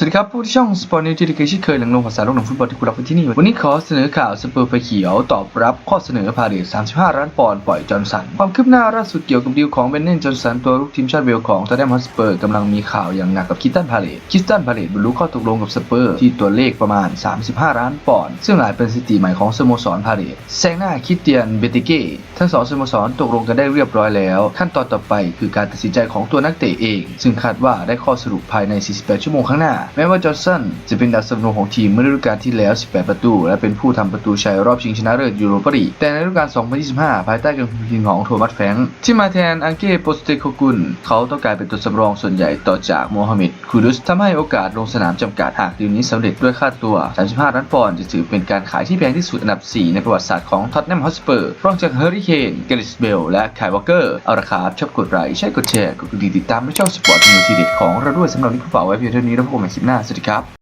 สวัสดีครับ ผู้ที่ช่องสปอร์ตนิวที่เคยช่เคยหลังลงภาษาโลกหนังฟุตบอลที่คุณรักไว้ที่นี่ วันนี้ขอเสนอข่าวสเปอร์ไฟเขียว ตอบรับข้อเสนอพาเดต35 ล้านปอนด์ปล่อยจอร์นสัน ความคืบหน้าล่าสุดเกี่ยวกับดีลของเบนเนนจอร์นสันตัวลูกทีมชาติเวลของทอตแนมฮอตสเปอร์กำลังมีข่าวอย่างหนักกับคิสตันพาเลตคิสตันพาเลตบรรลุข้อตกลงกับสเปอร์ที่ตัวเลขประมาณ 35 ล้านปอนด์ซึ่งอาจเป็นสถิติใหม่ของสโมสรพาเลตแซงหน้าคิสเตียนเบติเก้ทั้งสองสโมสรตกลงกันได้เรียบร้อยแล้ว ขั้นตอนต่อไปคือการตัดสินใจของตัวนักเตะเอง ซึ่งคาดว่าได้ข้อสรุปภายใน 48 ชั่วโมงข้างหน้าแม้ว่าจอร์สันจะเป็นดาวซันโนของทีมเมื่อฤดูกาลที่แล้ว 18 ประตู และเป็นผู้ทำประตูชัยรอบชิงชนะเลิศยูโรปาลีกแต่ในฤดูกาล 2025 ภายใต้การคุมทีมของโทมัสแฟงที่มาแทนอังเก้โปสเตโคกุลเขาต้องกลายเป็นตัวสำรองส่วนใหญ่ต่อจากโมฮัมเหม็ดคูดุสทำให้โอกาสลงสนามจำกัดหากดีลนี้สำเร็จด้วยค่าตัว 35 ล้านปอนด์จะถือเป็นการขายที่แพงที่สุดอันดับ 4 ในประวัติศาสตร์ของท็อตแนมฮอตสเปอร์รองจากเฮอริเคนเกริสเบลและไคลวอเกอร์เอาละครับชอบกดไลค์ใช่กดแชร์กดติดตามไม่ชองสปอร์ตทีทีเด็ดของเราด้วยสำหรับวันนี้ก็ฝากไว้เพียงเท่านี้แล้วพบกันใหม่ลิปหน้า สวัสดีครับ